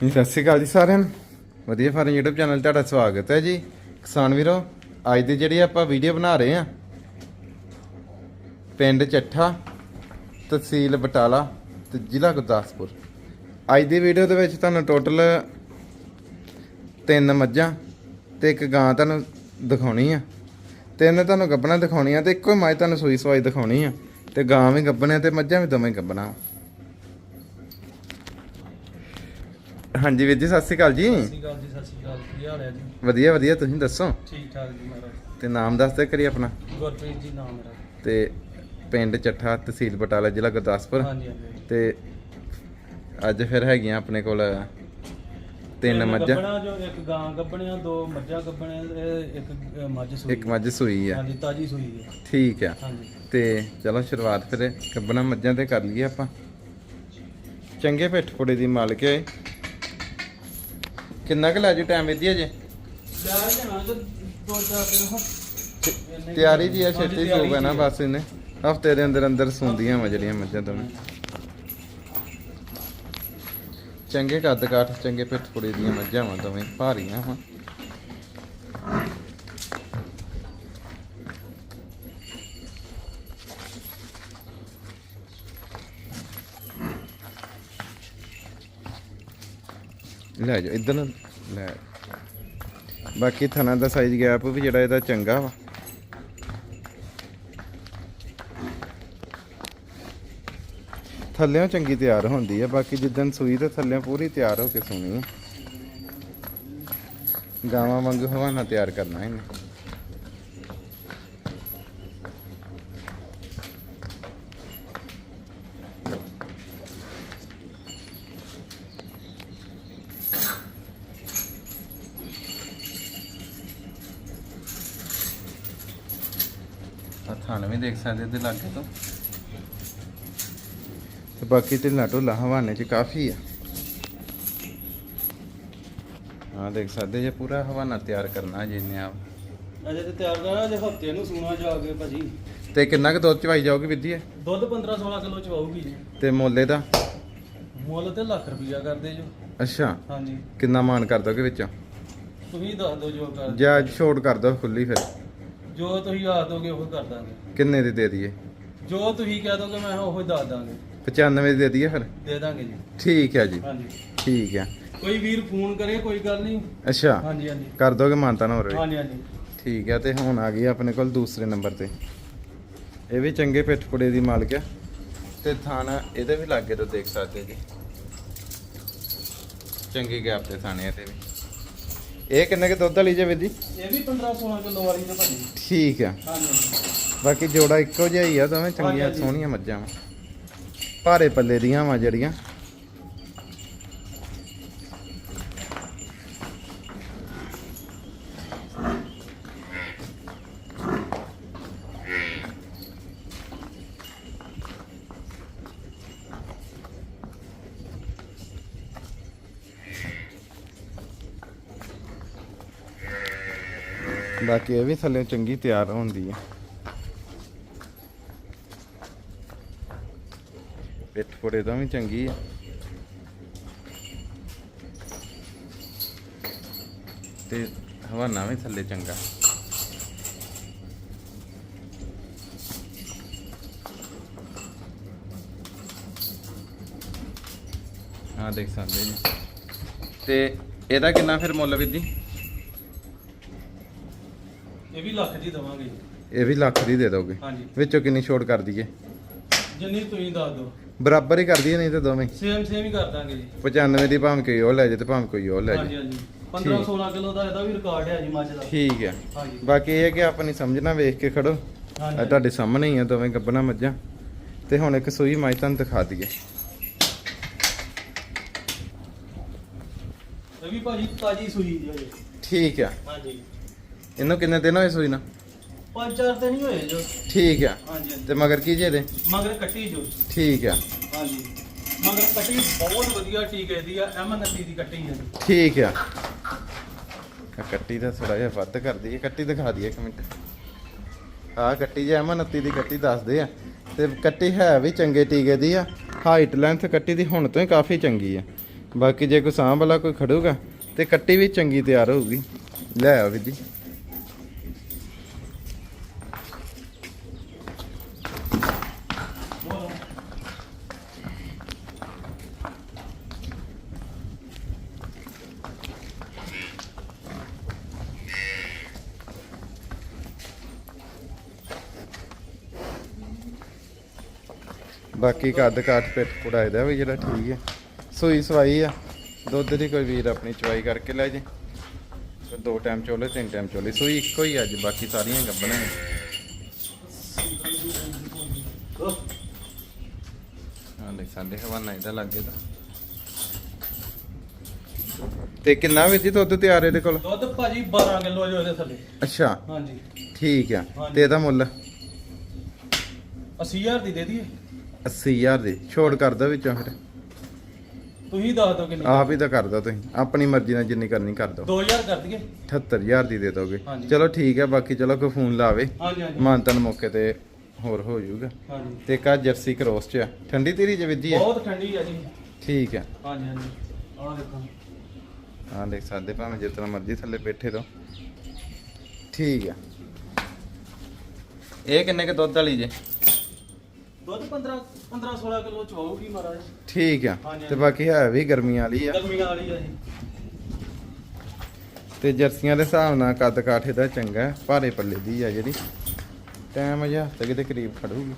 ਜੀ, ਸਤਿ ਸ਼੍ਰੀ ਅਕਾਲ ਜੀ ਸਾਰਿਆਂ ਨੂੰ। ਵਧੀਆ ਫਾਰਮ YouTube ਚੈਨਲ ਤੁਹਾਡਾ ਸਵਾਗਤ ਹੈ ਜੀ। ਕਿਸਾਨ ਵੀਰੋ, ਅੱਜ ਦੀ ਜਿਹੜੀ ਆਪਾਂ ਵੀਡੀਓ ਬਣਾ ਰਹੇ ਆ ਪਿੰਡ ਚੱਠਾ, ਤਹਿਸੀਲ ਬਟਾਲਾ ਤੇ ਜ਼ਿਲ੍ਹਾ ਗੁਰਦਾਸਪੁਰ। ਅੱਜ ਦੀ ਵੀਡੀਓ ਦੇ ਵਿੱਚ ਤੁਹਾਨੂੰ ਟੋਟਲ ਤਿੰਨ ਮੱਝਾਂ ਤੇ ਇੱਕ ਗਾਂ ਤੁਹਾਨੂੰ ਦਿਖਾਉਣੀ ਆ। ਤਿੰਨ ਤੁਹਾਨੂੰ ਗੱਬਣਾ ਦਿਖਾਉਣੀਆਂ ਤੇ ਇੱਕੋ ਹੀ ਮੱਝ ਤੁਹਾਨੂੰ ਸੂਈ ਸਵਾਈ ਦਿਖਾਉਣੀ ਆ। ਤੇ ਗਾਂ ਵੀ ਗੱਬਣੇ ਤੇ ਮੱਝਾਂ ਵੀ ਦੋਵੇਂ ਗੱਬਣਾ ਹਾਂਜੀ ਵੀਰ ਜੀ ਸਤਿ ਸ਼੍ਰੀ ਅਕਾਲ ਜੀ। ਸਤਿ ਸ਼੍ਰੀ ਅਕਾਲ ਜੀ ਸਤਿ ਸ਼੍ਰੀ ਅਕਾਲ। ਕੀ ਹਾਲ ਹੈ ਜੀ? ਵਧੀਆ ਵਧੀਆ ਤੁਸੀਂ ਦੱਸੋ? ਠੀਕ ਠਾਕ ਜੀ ਮਹਾਰਾਜ। ਤੇ ਨਾਮ ਦੱਸ ਦੇ ਕਰੀ ਆਪਣਾ। ਗੁਰਪ੍ਰੀਤ ਜੀ ਨਾਮ ਮੇਰਾ। ਤੇ ਪਿੰਡ ਚੱਠਾ ਤਹਿਸੀਲ ਬਟਾਲਾ ਜ਼ਿਲ੍ਹਾ ਗੁਰਦਾਸਪੁਰ। ਹਾਂਜੀ ਹਾਂਜੀ ਤੇ ਅੱਜ ਫਿਰ ਹੈਗੀਆਂ ਆਪਣੇ ਕੋਲ ਤਿੰਨ ਮੱਝਾਂ। ਜੋ ਇੱਕ ਗਾਂ ਗੱਬਣੀਆਂ ਦੋ ਮੱਝਾਂ ਗੱਬਣੀਆਂ ਤੇ ਇੱਕ ਅ, ਮੱਝ ਸੂਈ ਇੱਕ ਮੱਝ ਸੂਈ ਆ। ਹਾਂਜੀ ਤਾਜੀ ਸੂਈ ਹੈ ਠੀਕ ਆ। ਹਾਂਜੀ। ਤੇ ਚਲੋ ਸ਼ੁਰੂਆਤ ਫਿਰ ਕੱਬਣਾ ਮੱਝਾਂ ਤੇ ਕਰ ਲਈਏ ਆਪਾਂ। ਚੰਗੇ ਪਿੱਠ ਪੁੜੇ ਦੀ ਮਾਲਕ ਹੈ। ਕਿੰਨਾ ਕੁ ਲੈ ਜੂ ਟਾਈਮ ਵਧੀਆ ਜੇ ਲੈ ਜਾਣਾ ਤੇ ਦੋ ਚਾਰ ਦਿਨ ਹੋ ਤਿਆਰੀ ਜੀ ਆ ਛੇਤੀ ਤਿਆਰੀ ਸੂਗਾ ਨਾ। ਬਸ ਇਹਨੇ। ਹਫ਼ਤੇ ਦੇ ਅੰਦਰ ਅੰਦਰ ਸੂੰਦੀਆਂ ਵਾ ਜਿਹੜੀਆਂ ਮੱਝਾਂ ਦੋਵੇਂ। ਚੰਗੇ ਕੱਦ ਕਾਠ ਚੰਗੇ ਪਿੱਠ ਪੁੜੇ ਦੀਆਂ ਮੱਝਾਂ ਵਾ ਦੋਵੇਂ ਭਾਰੀਆਂ ਵਾ। ਲੈ ਜਾ ਇਧਰ ਲੈ। ਬਾਕੀ ਥਣਾ ਦਾ ਸਾਈਜ਼ ਗੈਪ ਵੀ ਜਿਹੜਾ ਇਹਦਾ ਚੰਗਾ ਵਾ। ਥੱਲਿਓਂ ਚੰਗੀ ਤਿਆਰ ਹੁੰਦੀ ਆ, ਬਾਕੀ ਜਿੱਦਣ ਸੂਈ ਤੇ ਥੱਲਿਓਂ ਪੂਰੀ ਤਿਆਰ ਹੋ ਕੇ ਸੋਣੀ ਆ। ਗਾਵਾਂ ਵਾਂਗੂ ਹਵਾਨਾ ਤਿਆਰ ਕਰਨਾ ਇਹਨੇ ਆ ਥਣ ਵੀ ਦੇਖ ਸਕਦੇ ਤੇ ਲਾਗੇ ਤੋਂ। ਤੇ ਬਾਕੀ ਢਿੱਲਾ ਢੋਲਾ ਹਵਾਨੇ ਚ ਕਾਫੀ ਆ। ਆ ਦੇਖ ਸਕਦੇ ਜੇ ਪੂਰਾ ਹਵਾਨਾ ਤਿਆਰ ਕਰਨਾ ਜਿੰਨੇ ਆ ਅਜੇ ਤੇ ਤਿਆਰ ਕਰਾਂ ਜੇ ਹਫ਼ਤੇ ਨੂੰ ਸੂਣਾ ਜਾ ਕੇ ਭਾਜੀ। ਤੇ ਕਿੰਨਾ ਕੁ ਦੁੱਧ ਚਵਾਈ ਜਾਓਗੇ ਵਿਧੀ ਹੈ ਦੁੱਧ 15 16 ਕਿਲੋ ਚ ਆਊਗੀ ਜੀ। ਤੇ ਮੁੱਲੇ ਦਾ ਮੁੱਲ ਤੇ ਲੱਖ ਰੁਪਈਆ ਕਰਦੇ ਜੋ। ਅੱਛਾ। ਹਾਂਜੀ। ਕਿੰਨਾ ਮਾਨ ਕਰ ਦੋਗੇ ਵਿੱਚੋਂ? ਤੁਸੀਂ ਦੱਸ ਦਿਓ ਜੋ ਕਰ ਜਾਂ ਛੋਟ ਕਰ ਦੋ ਖੁੱਲੀ ਫਿਰ। ਜੋ ਤੁਸੀਂ ਆ ਦੋਗੇ ਉਹ ਕਰ ਦਾਂਗੇ। ਕਿੰਨੇ ਦੀ ਦੇ ਦਈਏ? ਜੋ ਤੁਸੀਂ ਕਹਿ ਦੋਗੇ ਮੈਂ ਉਹ ਹੀ ਦੱਸ ਦਾਂਗੇ। 95 ਦੀ ਦੇ ਦਈਏ ਫਿਰ? ਦੇ ਦਾਂਗੇ ਜੀ। ਠੀਕ ਹੈ ਜੀ। ਹਾਂਜੀ। ਠੀਕ ਹੈ। ਕੋਈ ਵੀਰ ਫੋਨ ਕਰੇ ਕੋਈ ਗੱਲ ਨਹੀਂ। ਅੱਛਾ। ਹਾਂਜੀ ਹਾਂਜੀ। ਕਰ ਦੋਗੇ ਮਾਨਤਾ ਨਾ ਹੋ ਰਹੀ ਹਾਂਜੀ ਹਾਂਜੀ। ਠੀਕ ਹੈ ਤੇ ਹੁਣ ਆ ਗਈ ਆਪਣੇ ਕੋਲ ਦੂਸਰੇ ਨੰਬਰ ਤੇ। ਇਹ ਵੀ ਚੰਗੇ ਪਿੱਠ ਪੁੜੇ ਦੀ ਮਾਲਕ ਆ ਤੇ ਥਾਣਾ ਇਹਦੇ ਵੀ ਲਾਗੇ ਤੋਂ ਦੇਖ ਸਕਦੇ ਜੀ। ਚੰਗੀ ਗੈਪ ਤੇ ਥਾਣੇ ਇਹਦੇ ਵੀ। ਇਹ ਕਿੰਨੇ ਕੇ ਦੁੱਧ ਵਾਲੀ ਜੇ ਵੀਰ ਜੀ? ਇਹ ਵੀ 15 16 ਕਿਲੋ ਵਾਲੀ ਨੇ ਭਾਜੀ। ਠੀਕ ਆ। ਹਾਂਜੀ। ਬਾਕੀ ਜੋੜਾ ਇੱਕੋ ਜਿਹਾ ਹੀ ਆ ਦੋਵੇਂ ਚੰਗੀਆਂ। ਸੋਹਣੀਆਂ ਮੱਝਾਂ ਵਾ। ਭਾਰੇ ਪੱਲੇ ਦੀਆਂ ਵਾ ਜਿਹੜੀਆਂ। ਬਾਕੀ ਇਹ ਵੀ ਥੱਲੇ ਚੰਗੀ ਤਿਆਰ ਹੁੰਦੀ ਹੈ ਪਿੱਠ ਪੁੜੇ ਤਾਂ ਵੀ ਚੰਗੀ ਆ। ਤੇ ਹਵਾਨਾ ਵੀ ਥੱਲੇ ਚੰਗਾ। ਆ ਦੇਖ ਸਕਦੇ ਜੀ ਤੇ ਇਹਦਾ ਕਿੰਨਾ ਫਿਰ ਮੁੱਲ ਵੀਰ ਜੀ? ਇਹ ਵੀ ਲੱਖ ਦੀ ਦਵਾਂਗੇ ਜੀ। ਇਹ ਵੀ ਲੱਖ ਦੀ ਦੇ ਦੋਗੇ? ਹਾਂਜੀ। ਵਿੱਚੋਂ ਕਿੰਨੀ ਛੋਟ ਕਰ ਦਈਏ? ਜਿੰਨੀ ਤੁਸੀਂ ਦੱਸ ਦਿਓ। ਬਰਾਬਰ ਹੀ ਕਰ ਦਈਏ ਨਹੀਂ ਤੇ ਦੋਵੇਂ? ਸੇਮ ਸੇਮ ਹੀ ਕਰ ਦਾਂਗੇ ਜੀ। 95 ਦੀ ਭਾਵੇਂ ਕੋਈ ਉਹ ਲੈ ਜੇ ਤੇ ਭਾਵੇਂ ਕੋਈ ਉਹ ਲੈ ਹਾਂਜੀ ਜੇ ਹਾਂਜੀ 15 16 ਕਿਲੋ ਦਾ ਇਹਦਾ ਵੀ ਰਿਕਾਰਡ ਹੈ ਜੀ ਮੱਝ ਦਾ। ਠੀਕ ਹੈ। ਹਾਂਜੀ। ਬਾਕੀ ਇਹ ਹੈ ਕਿ ਆਪਣੀ ਸਮਝਣਾ ਵੇਖ ਕੇ ਖੜੋ। ਹਾਂਜੀ। ਤੁਹਾਡੇ ਸਾਹਮਣੇ ਹੀ ਆ ਦੋਵੇਂ ਗੱਬਣਾ ਮੱਝਾਂ। ਤੇ ਹੁਣ ਇੱਕ ਸੂਈ ਮੱਝ ਤੁਹਾਨੂੰ ਦਿਖਾ ਦਈਏ। ਇਹ ਵੀ ਭਾਜੀ ਤਾਜੀ ਸੂਈ ਦੀ ਹੋਏ ਠੀਕ ਆ। ਹਾਂਜੀ। ਇਹਨੂੰ ਕਿੰਨੇ ਦਿਨ ਹੋਏ ਸੂਈ ਨਾ? ਪੰਜ ਚਾਰ ਤੇ ਨਹੀਂ ਹੋਏ ਜੋ। ਠੀਕ ਆ। ਹਾਂਜੀ ਹਾਂਜੀ। ਤੇ ਮਗਰ ਕੀ ਜੇ ਦੇ ਮਗਰ ਕੱਟੀ ਜੋ। ਠੀਕ ਆ। ਹਾਂਜੀ। ਮਗਰ ਕੱਟੀ ਬਹੁਤ ਵਧੀਆ ਠੀਕ ਹੈ ਦੀ ਆ ਐਮਐਨਸੀ ਦੀ ਕੱਟੀ ਹੈ। ਜੀ ਠੀਕ ਆ। ਆ ਕੱਟੀ ਦਾ ਥੋੜਾ ਜਿਹਾ ਵੱਧ ਕਰ ਦਈਏ ਕੱਟੀ ਦਿਖਾ ਦਈਏ ਇੱਕ ਮਿੰਟ। ਆ ਕੱਟੀ ਜੇ ਅਮਨ 29 ਦੀ ਕੱਟੀ ਦੱਸਦੇ ਆ। ਤੇ ਕੱਟੀ ਹੈ ਵੀ ਚੰਗੇ ਟੀਕੇ ਦੀ ਆ। ਹਾਈਟ ਲੈਂਥ ਕੱਟੀ ਦੀ ਹੁਣ ਤੋਂ ਹੀ ਕਾਫੀ ਚੰਗੀ ਆ। ਬਾਕੀ ਜੇ ਕੋਈ ਸਾਂਭ ਵਾਲਾ ਕੋਈ ਖੜੂਗਾ ਤੇ ਕੱਟੀ ਵੀ ਚੰਗੀ ਤਿਆਰ ਹੋਊਗੀ। ਲੈ ਆਓ ਵੀਰ ਜੀ। ਬਾਕੀ ਕੱਦ ਕਾਠ ਪਿੱਠ ਪੁੜਾਏ ਦਾ ਵੀ ਜਿਹੜਾ ਠੀਕ ਹੈ। ਸੂਈ ਸਵਾਈ ਆ। ਦੁੱਧ ਦੀ ਕੋਈ ਵੀਰ ਆਪਣੀ ਚਵਾਈ ਕਰਕੇ ਲੈ ਜੇ। ਫਿਰ ਦੋ ਟਾਈਮ ਚੋਲੇ ਤਿੰਨ ਟਾਈਮ ਚੋਲੇ। ਸੂਈ ਇੱਕੋ ਹੀ ਅੱਜ ਬਾਕੀ ਸਾਰੀਆਂ ਗੱਬਣਾ ਨੇ। ਹਾਂ ਸਾਡੇ ਹਵਾਨਾ ਇਹਦਾ ਲੱਗੇ ਦਾ ਤੇ। ਕਿੰਨਾ ਵੀਰ ਜੀ ਦੁੱਧ ਤਿਆਰ ਇਹਦੇ ਕੋਲ? ਦੁੱਧ ਭਾਜੀ 12 ਕਿਲੋ ਜੋ ਇਹਦੇ ਥੱਲੇ। ਅੱਛਾ। ਹਾਂਜੀ। ਠੀਕ ਆ। ਤੇ ਇਹਦਾ ਮੁੱਲ? 80000 ਦੀ ਦੇ ਦਈਏ। 80000 ਦੀ। ਛੋੜ ਕਰਦਾ ਵਿੱਚੋਂ ਫਿਰ। ਤੁਸੀਂ ਦੱਸ ਦਿਓ ਕਿੰਨੀ ਆਪ ਹੀ ਤਾਂ ਕਰਦਾ ਤੁਸੀਂ। ਆਪਣੀ ਮਰਜ਼ੀ ਨਾਲ ਜਿੰਨੀ ਕਰਨੀ ਕਰ ਦੋ 2000 ਕਰ ਦਈਏ? 78000 ਦੀ ਦੇ ਦੋਗੇ। ਹਾਂਜੀ। ਚਲੋ ਠੀਕ ਹੈ ਬਾਕੀ ਚਲੋ ਕੋਈ ਫੋਨ ਲਾਵੇ। ਹਾਂਜੀ ਹਾਂਜੀ। ਮਾਨਤਨ ਮੌਕੇ ਤੇ ਹੋਰ ਹੋ ਜਾਊਗਾ। ਹਾਂਜੀ। ਤੇ ਕਾ ਜਰਸੀ ਕਰੋਸ ਚ ਆ। ਠੰਡੀ ਤੇਰੀ ਚ ਵਿੱਜੀ ਹੈ ਬਹੁਤ ਠੰਡੀ ਆ ਜੀ। ਠੀਕ ਹੈ। ਹਾਂਜੀ ਹਾਂਜੀ। ਆਹ ਦੇਖੋ। ਹਾਂ ਦੇਖ ਸਕਦੇ ਭਾਵੇਂ ਜਿਤਨਾ ਮਰਜ਼ੀ ਥੱਲੇ ਬੈਠੇ ਤੋਂ ਠੀਕ ਹੈ ਇਹ ਕਿੰਨੇ ਕੇ ਦੁੱਧ ਵਾਲੀ ਜੇ? ਦੁੱਧ 15 15 16 ਕਿਲੋ ਚਵਾਉਗੀ ਮਹਾਰਾਜ। ਠੀਕ ਆ ਹਾਂਜੀ, ਤੇ ਬਾਕੀ ਹੈ ਵੀ ਗਰਮੀਆਂ ਵਾਲੀ ਆ। ਗਰਮੀਆਂ ਵਾਲੀ ਆ ਜੀ ਤੇ ਜਰਸੀਆਂ ਦੇ ਹਿਸਾਬ ਨਾਲ ਕੱਦ ਕਾਠੇ ਦਾ ਚੰਗਾ ਹੈ, ਭਾਰੇ ਪੱਲੇ ਦੀ ਆ ਜਿਹੜੀ। ਟਾਈਮ ਅਜਾ ਤੱਕ ਦੇ ਕਰੀਬ ਖੜੂਗੀ।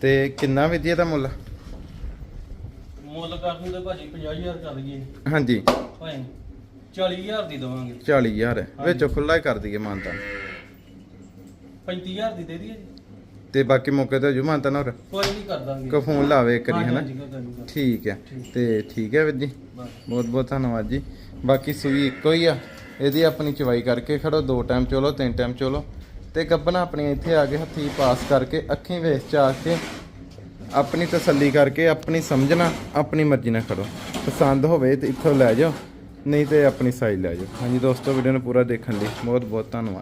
ਤੇ ਕਿੰਨਾ ਵਿਧੀ ਦਾ ਮੁੱਲ ਮੁੱਲ ਕਰ ਦੂੰਗੇ ਭਾਜੀ 50000 ਕਰ ਦਈਏ ਹਾਂਜੀ। ਭਾਈ 40000 ਦੀ ਦਵਾਂਗੇ। 40000 ਹੈ ਹਾਂਜੀ। ਵਿੱਚੋਂ ਖੁੱਲਾ ਹੀ ਕਰ ਦਈਏ ਮਾਨਤਾ। 35000 ਦੀ ਦੇ ਦਈਏ ਜੀ। ਤੇ ਬਾਕੀ ਮੌਕੇ ਤੇ ਜੁਮਾਨ ਤਾਂ ਹੋਰ? ਕੋਈ ਨਹੀਂ ਕਰ ਦਾਂਗੇ। ਕੋ ਫੋਨ ਲਾਵੇ ਇੱਕ ਹਨਾ। ਠੀਕ ਹੈ। ਤੇ ਠੀਕ ਹੈ ਵੀਰ ਜੀ। ਬਹੁਤ ਬਹੁਤ ਧੰਨਵਾਦ ਜੀ। ਬਾਕੀ ਸੂਈ ਇੱਕੋ ਹੀ ਆ। ਇਹਦੀ ਆਪਣੀ ਚਵਾਈ ਕਰਕੇ ਖੜੋ। ਦੋ ਟਾਈਮ ਚੋਲੋ ਤਿੰਨ ਟਾਈਮ ਚੋਲੋ। ਤੇ ਗੱਬਣਾ ਆਪਣੀਆਂ ਇੱਥੇ ਆ ਕੇ ਹੱਥੀ ਪਾਸ ਕਰਕੇ, ਅੱਖੀਂ ਵੇਖ ਆ ਕੇ, ਆਪਣੀ ਤਸੱਲੀ ਕਰਕੇ, ਆਪਣੀ ਸਮਝਣਾ ਆਪਣੀ ਮਰਜ਼ੀ ਨਾਲ ਖੜੋ। ਪਸੰਦ ਹੋਵੇ ਤੇ ਇੱਥੋਂ ਲੈ ਜਾਓ, ਨਹੀਂ ਤੇ ਆਪਣੀ ਸਾਈਜ਼ ਲੈ ਜਾਓ। ਹਾਂਜੀ ਦੋਸਤੋ ਵੀਡੀਓ ਨੂੰ ਪੂਰਾ ਦੇਖਣ ਲਈ ਬਹੁਤ ਬਹੁਤ ਧੰਨਵਾਦ।